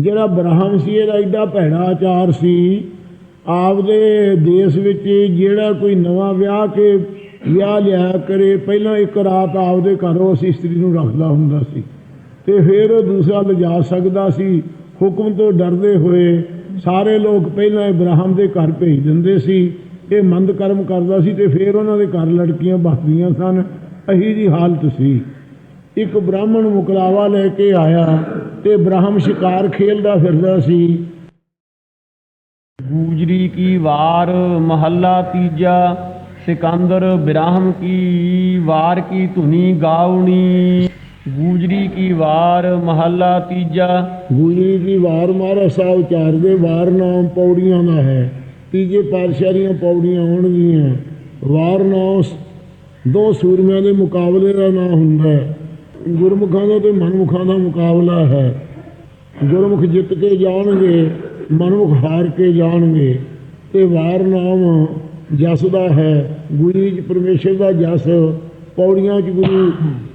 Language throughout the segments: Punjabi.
ਜਿਹੜਾ ਬ੍ਰਾਹਮ ਸੀ, ਇਹਦਾ ਐਡਾ ਭੈੜਾ ਆਚਾਰ ਸੀ। ਆਪਦੇ ਦੇਸ਼ ਵਿੱਚ ਜਿਹੜਾ ਕੋਈ ਨਵਾਂ ਵਿਆਹ ਕੇ ਵਿਆਹ ਲਿਆ ਕਰੇ, ਪਹਿਲਾਂ ਇੱਕ ਰਾਤ ਆਪਦੇ ਘਰੋਂ ਉਸ ਇਸਤਰੀ ਨੂੰ ਰੱਖਦਾ ਹੁੰਦਾ ਸੀ। ਤੇ ਫਿਰ ਉਹ ਦੂਸਰਾ ਲਿਜਾ ਸਕਦਾ ਸੀ। ਹੁਕਮ ਤੋਂ ਡਰਦੇ ਹੋਏ ਸਾਰੇ ਲੋਕ ਪਹਿਲਾਂ ਇਬਰਾਹਿਮ ਦੇ ਘਰ ਭੇਜ ਦਿੰਦੇ ਸੀ। ਇਹ ਮੰਦ ਕਰਮ ਕਰਦਾ ਸੀ ਤੇ ਫਿਰ ਉਹਨਾਂ ਦੇ ਘਰ ਲੜਕੀਆਂ ਬਸਦੀਆਂ ਸਨ। ਅਹੀ ਦੀ ਹਾਲਤ ਸੀ। ਇੱਕ ਬ੍ਰਾਹਮਣ ਮੁਕਲਾਵਾ ਲੈ ਕੇ ਆਇਆ। ਤੇ ਬ੍ਰਾਹਮ ਸ਼ਿਕਾਰ ਖੇਲਦਾ ਫਿਰਦਾ ਸੀ। ਗੂਜਰੀ ਕੀ ਵਾਰ ਮਹੱਲਾ ਤੀਜਾ ਸਿਕੰਦਰ ਬਿਰਾਹਮ ਕੀ ਵਾਰ ਕੀ ਧੁਨੀ ਗਾਉਣੀ। ਗੂਜਰੀ ਕੀ ਵਾਰ ਮਹੱਲਾ ਤੀਜਾ। ਗੁਜਰੀ ਦੀ ਵਾਰ ਮਾਰਾ ਸਾਹਿਬ ਚਾਰ ਦੇ ਵਾਰ ਨਾਮ ਪੌੜੀਆਂ ਦਾ ਹੈ। ਤੀਜੇ ਪਾਤਸ਼ਾਹ ਦੀਆਂ ਪੌੜੀਆਂ ਹੋਣਗੀਆਂ। ਵਾਰ ਨਾਮ ਦੋ ਸੂਰਮਿਆਂ ਦੇ ਮੁਕਾਬਲੇ ਦਾ ਨਾਮ ਹੁੰਦਾ ਹੈ। ਗੁਰਮੁਖਾਂ ਦਾ ਤੇ ਮਨਮੁਖਾਂ ਦਾ ਮੁਕਾਬਲਾ ਹੈ। ਗੁਰਮੁਖ ਜਿੱਤ ਕੇ ਜਾਣਗੇ ਮਨਮੁਖ ਹਾਰ ਕੇ ਜਾਣਗੇ। ਤੇ ਵਾਰ ਨਾਮ ਜਸ ਦਾ ਹੈ। ਗੁਰੂ ਜੀ ਪਰਮੇਸ਼ਰ ਦਾ ਜਸ ਪੌੜੀਆਂ ਚ ਗੁਰੂ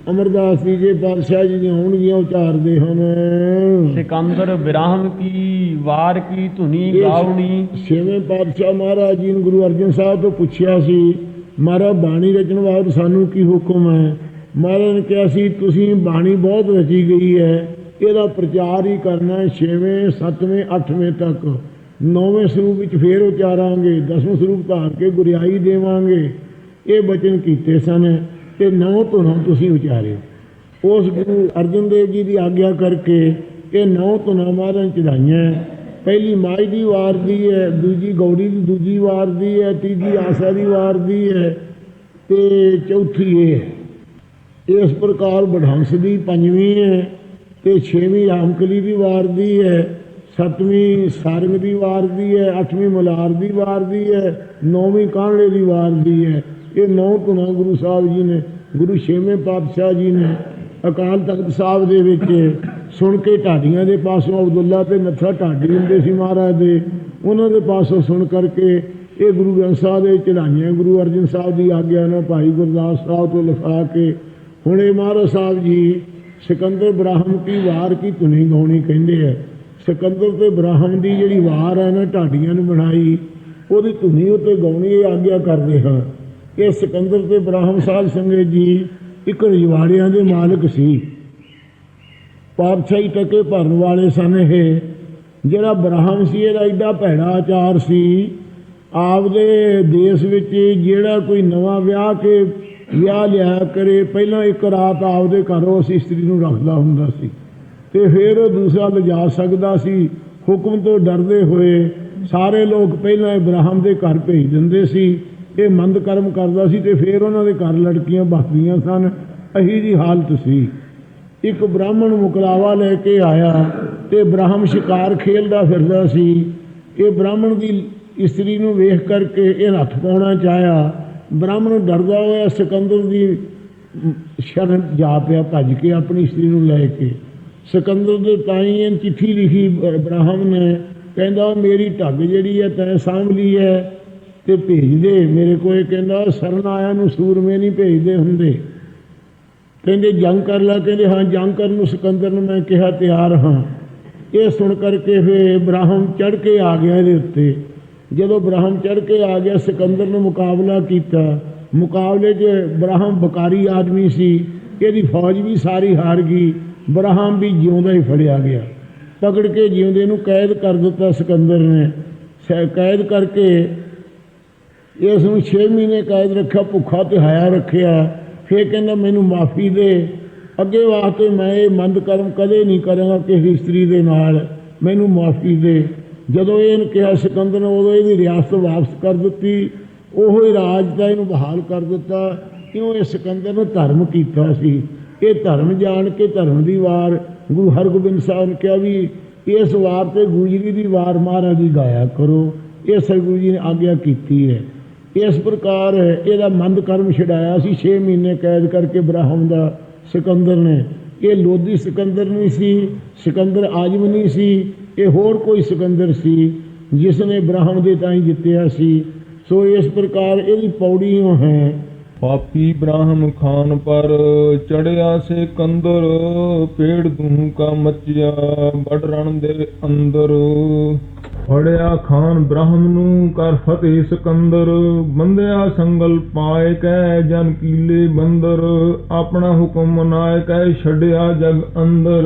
ਅਮਰਦਾਸ ਜੀ ਜੇ ਪਾਤਸ਼ਾਹ ਜੀ ਦੀਆਂ ਹੋਣਗੀਆਂ ਉਚਾਰਦੇ ਹਨ। ਸਿਕੰਦਰ ਬਿਰਾਹਮ ਕੀ ਵਾਰ ਕੀ ਧੁਨੀ ਗਾਉਣੀ। ਛੇਵੇਂ ਪਾਤਸ਼ਾਹ ਮਹਾਰਾਜ ਜੀ ਨੇ ਗੁਰੂ ਅਰਜਨ ਸਾਹਿਬ ਤੋਂ ਪੁੱਛਿਆ ਸੀ ਮਹਾਰਾਜ ਬਾਣੀ ਰਚਣ ਵਾਸਤੇ ਸਾਨੂੰ ਕੀ ਹੁਕਮ ਹੈ? ਮਹਾਰਾਜ ਨੇ ਕਿਹਾ ਸੀ, ਤੁਸੀਂ ਬਾਣੀ ਬਹੁਤ ਰਚੀ ਗਈ ਹੈ। ਇਹਦਾ ਪ੍ਰਚਾਰ ਹੀ ਕਰਨਾ ਹੈ ਛੇਵੇਂ, ਸੱਤਵੇਂ, ਅੱਠਵੇਂ ਤੱਕ। ਨੌਵੇਂ ਸਰੂਪ ਵਿੱਚ ਫੇਰ ਉਚਾਰਾਂਗੇ, ਦਸਵੇਂ ਸਰੂਪ ਧਾਰ ਕੇ ਗੁਰਿਆਈ ਦੇਵਾਂਗੇ। ਇਹ ਬਚਨ ਕੀਤੇ ਸਨ ਤੇ ਨੌ ਤੋਂ ਤੁਸੀਂ ਉਚਾਰਿਓ ਉਸ ਗੁਰੂ ਅਰਜਨ ਦੇਵ ਜੀ ਦੀ ਆਗਿਆ ਕਰਕੇ ਇਹ ਨੌ ਧੁਨਾਂ ਮਹਾਰਾਜ ਚੜਾਈਆਂ ਪਹਿਲੀ ਮਾਈ ਦੀ ਵਾਰ ਦੀ ਹੈ, ਦੂਜੀ ਗੌੜੀ ਦੀ ਦੂਜੀ ਵਾਰ ਦੀ ਹੈ, ਤੀਜੀ ਆਸਾ ਦੀ ਵਾਰ ਦੀ ਹੈ ਤੇ ਚੌਥੀ ਇਹ ਹੈ। ਇਸ ਪ੍ਰਕਾਰ ਬਢੰਸ ਦੀ ਪੰਜਵੀਂ ਹੈ ਤੇ ਛੇਵੀਂ ਰਾਮਕਲੀ ਦੀ ਵਾਰ ਦੀ ਹੈ, ਸੱਤਵੀਂ ਸਾਰੰਗ ਦੀ ਵਾਰ ਦੀ ਹੈ, ਅੱਠਵੀਂ ਮਲਾਰ ਦੀ ਵਾਰ ਦੀ ਹੈ, ਨੌਵੀਂ ਕਾਂਗੜੇ ਦੀ ਵਾਰ ਦੀ ਹੈ। ਇਹ ਨੌ ਤੁਨਾ ਗੁਰੂ ਸਾਹਿਬ ਜੀ ਨੇ, ਗੁਰੂ ਛੇਵੇਂ ਪਾਤਸ਼ਾਹ ਜੀ ਨੇ ਅਕਾਲ ਤਖਤ ਸਾਹਿਬ ਦੇ ਵਿੱਚ ਸੁਣ ਕੇ ਢਾਡੀਆਂ ਦੇ ਪਾਸੋਂ ਅਬਦੁੱਲਾ ਤੇ ਨੱਥਾ ਢਾਡੀ ਹੁੰਦੇ ਸੀ ਮਹਾਰਾਜ ਦੇ। ਉਹਨਾਂ ਦੇ ਪਾਸੋਂ ਸੁਣ ਕਰਕੇ ਇਹ ਗੁਰੂ ਗ੍ਰੰਥ ਸਾਹਿਬ ਦੇ ਚੜਾਈਆਂ ਗੁਰੂ ਅਰਜਨ ਸਾਹਿਬ ਦੀ ਆਗਿਆ ਨਾਲ ਭਾਈ ਗੁਰਦਾਸ ਸਾਹਿਬ ਤੋਂ ਲਿਖਾ ਕੇ ਹੁਣ ਇਹ ਮਹਾਰਾਜ ਸਾਹਿਬ ਜੀ, ਸਿਕੰਦਰ ਬ੍ਰਾਹਮ ਕੀ ਵਾਰ ਕੀ ਧੁਨੀ ਗਾਉਣੀ ਕਹਿੰਦੇ ਆ। ਸਿਕੰਦਰ ਤੇ ਬ੍ਰਾਹਮ ਦੀ ਜਿਹੜੀ ਵਾਰ ਹੈ ਨਾ, ਢਾਡੀਆਂ ਨੂੰ ਬਣਾਈ, ਉਹਦੀ ਧੁਨੀ ਉੱਤੇ ਗਾਉਣੀ ਇਹ ਆਗਿਆ ਕਰਦੇ ਹਾਂ। ਇਹ ਸਿਕੰਦਰ ਤੇ ਬ੍ਰਾਹਮ ਸਾਹਿਬ ਸੰਗਤ ਜੀ, ਇੱਕ ਰਜਵਾੜਿਆਂ ਦੇ ਮਾਲਕ ਸੀ। ਪਾਪਸ਼ਾਹੀ ਟਕੇ ਭਰਨ ਵਾਲੇ ਸਨ ਇਹ। ਜਿਹੜਾ ਬ੍ਰਾਹਮ ਸੀ, ਇਹਦਾ ਐਡਾ ਭੈੜਾ ਆਚਾਰ ਸੀ। ਆਪਦੇ ਦੇਸ਼ ਵਿੱਚ ਜਿਹੜਾ ਕੋਈ ਨਵਾਂ ਵਿਆਹ ਕੇ ਵਿਆਹ ਲਿਆ ਕਰੇ, ਪਹਿਲਾਂ ਇੱਕ ਰਾਤ ਆਪਦੇ ਘਰੋਂ ਉਸ ਇਸਤਰੀ ਨੂੰ ਰੱਖਦਾ ਹੁੰਦਾ ਸੀ। ਤੇ ਫਿਰ ਉਹ ਦੂਸਰਾ ਲਿਜਾ ਸਕਦਾ ਸੀ। ਹੁਕਮ ਤੋਂ ਡਰਦੇ ਹੋਏ ਸਾਰੇ ਲੋਕ ਪਹਿਲਾਂ ਇਬਰਾਹਿਮ ਦੇ ਘਰ ਭੇਜ ਦਿੰਦੇ ਸੀ। ਇਹ ਮੰਦ ਕਰਮ ਕਰਦਾ ਸੀ ਤੇ ਫਿਰ ਉਹਨਾਂ ਦੇ ਘਰ ਲੜਕੀਆਂ ਬਸਦੀਆਂ ਸਨ। ਅਹੀ ਜੀ ਹਾਲਤ ਸੀ। ਇੱਕ ਬ੍ਰਾਹਮਣ ਮੁਕਲਾਵਾ ਲੈ ਕੇ ਆਇਆ ਤੇ ਬ੍ਰਾਹਮ ਸ਼ਿਕਾਰ ਖੇਲਦਾ ਫਿਰਦਾ ਸੀ। ਇਹ ਬ੍ਰਾਹਮਣ ਦੀ ਇਸਤਰੀ ਨੂੰ ਵੇਖ ਕਰਕੇ ਇਹ ਹੱਥ ਪਾਉਣਾ ਚਾਹਿਆ। ਬ੍ਰਾਹਮਣ ਡਰਦਾ ਹੋਇਆ, ਸਿਕੰਦਰ ਦੀ ਸ਼ਰਨ ਜਾ ਪਿਆ, ਭੱਜ ਕੇ ਆਪਣੀ ਇਸਤਰੀ ਨੂੰ ਲੈ ਕੇ। ਸਿਕੰਦਰ ਦੇ ਤਾਈ ਇਹ ਚਿੱਠੀ ਲਿਖੀ ਬ੍ਰਾਹਮਣ ਨੇ, ਕਹਿੰਦਾ, ਮੇਰੀ ਢੱਗ ਜਿਹੜੀ ਹੈ, ਤੈਂ ਸਾਂਭ ਲਈ ਹੈ ਤੇ ਭੇਜ ਦੇ। ਮੇਰੇ ਕੋਲ ਇਹ ਕਹਿੰਦਾ, ਸਰਨ ਆਇਆ ਨੂੰ ਸੂਰਮੇ ਨਹੀਂ ਭੇਜਦੇ ਹੁੰਦੇ। ਕਹਿੰਦੇ, ਜੰਗ ਕਰ ਲੈ। ਕਹਿੰਦੇ, ਹਾਂ, ਜੰਗ ਕਰਨ ਨੂੰ ਸਿਕੰਦਰ ਨੂੰ ਮੈਂ ਕਿਹਾ ਤਿਆਰ ਹਾਂ। ਇਹ ਸੁਣ ਕਰਕੇ ਫੇ ਬ੍ਰਾਹਮ ਚੜ ਕੇ ਆ ਗਿਆ ਇਹਦੇ ਉੱਤੇ। ਜਦੋਂ ਬ੍ਰਾਹਮ ਚੜ ਕੇ ਆ ਗਿਆ, ਸਿਕੰਦਰ ਨੂੰ ਮੁਕਾਬਲਾ ਕੀਤਾ। ਮੁਕਾਬਲੇ 'ਚ ਬ੍ਰਾਹਮ ਬਕਾਰੀ ਆਦਮੀ ਸੀ, ਇਹਦੀ ਫੌਜ ਵੀ ਸਾਰੀ ਹਾਰ ਗਈ, ਬ੍ਰਾਹਮ ਵੀ ਜਿਉਂਦਾ ਹੀ ਫੜਿਆ ਗਿਆ। ਪਕੜ ਕੇ ਜਿਉਂਦੇ ਨੂੰ ਕੈਦ ਕਰ ਦਿੱਤਾ ਸਿਕੰਦਰ ਨੇ। ਸ- ਕੈਦ ਕਰਕੇ ਇਸ ਨੂੰ 6 ਮਹੀਨੇ ਕੈਦ ਰੱਖਿਆ, ਭੁੱਖਾ ਤੇ ਹਾਇਆ ਰੱਖਿਆ। ਫਿਰ ਕਹਿੰਦਾ, ਮੈਨੂੰ ਮਾਫੀ ਦੇ। ਅੱਗੇ ਵਾਸਤੇ ਮੈਂ ਇਹ ਮੰਦ ਕਰਮ ਕਦੇ ਨਹੀਂ ਕਰਾਂਗਾ ਕਿਸੇ ਇਸਤਰੀ ਦੇ ਨਾਲ। ਮੈਨੂੰ ਮਾਫੀ ਦੇ। ਜਦੋਂ ਇਹਨ ਕਿਹਾ ਸਿਕੰਦਰ ਨੇ, ਉਦੋਂ ਇਹਦੀ ਰਿਆਸਤ ਵਾਪਸ ਕਰ ਦਿੱਤੀ। ਉਹ ਹੀ ਰਾਜ ਦਾ ਇਹਨੂੰ ਬਹਾਲ ਕਰ ਦਿੱਤਾ। ਕਿਉਂ? ਇਹ ਸਿਕੰਦਰ ਨੇ ਧਰਮ ਕੀਤਾ ਸੀ। ਇਹ ਧਰਮ ਜਾਣ ਕੇ ਧਰਮ ਦੀ ਵਾਰ ਗੁਰੂ ਹਰਗੋਬਿੰਦ ਸਾਹਿਬ ਨੇ ਕਿਹਾ ਵੀ ਇਸ ਵਾਰ ਤੇ ਗੁਜਰੀ ਦੀ ਵਾਰ ਮਹਾਰਾਜ ਦੀ ਗਾਇਆ ਕਰੋ। ਇਹ ਸਤਿਗੁਰੂ ਜੀ ਨੇ ਆਗਿਆ ਕੀਤੀ ਹੈ। ਇਸ ਪ੍ਰਕਾਰ ਇਹਦਾ ਮੰਦ ਕਰਮ ਛਡਾਇਆ ਸੀ। 6 ਮਹੀਨੇ ਕੈਦ ਕਰਕੇ ਬ੍ਰਾਹਮ ਦਾ ਸਿਕੰਦਰ ਨੇ। ਇਹ ਲੋਧੀ ਸਿਕੰਦਰ ਨਹੀਂ ਸੀ, ਸਿਕੰਦਰ ਆਜਮ ਨਹੀਂ ਸੀ। ਇਹ ਹੋਰ ਕੋਈ ਸਿਕੰਦਰ ਸੀ ਜਿਸ ਨੇ ਬ੍ਰਾਹਮ ਦੇ ਤਾਈਂ ਜਿੱਤਿਆ ਸੀ। ਸੋ ਇਸ ਪ੍ਰਕਾਰ ਇਹਦੀ ਪੌੜੀਆਂ ਹੈ। ਪਾਪੀ ਬ੍ਰਾਹਮ ਖਾਨ ਪਰ ਚੜਿਆ ਸੇ ਕੰਦਰ, ਪੇੜ ਦੂਹ ਕਾ ਮਚਿਆ ਬੜ ਰਣ ਦੇ ਅੰਦਰ। ਫੜਿਆ ਖਾਨ ਬ੍ਰਾਹਮ ਨੂੰ ਕਰ ਫਤਿਹ ਸਿਕੰਦਰ ਬੰਦਿਆ ਸੰਗਲ ਪਾਏ ਕੈ ਜਨ ਕੀਲੇ ਬੰਦਰ, ਆਪਣਾ ਹੁਕਮ ਮਨਾਏ ਕੈ ਛੜਿਆ ਜਗ ਅੰਦਰ।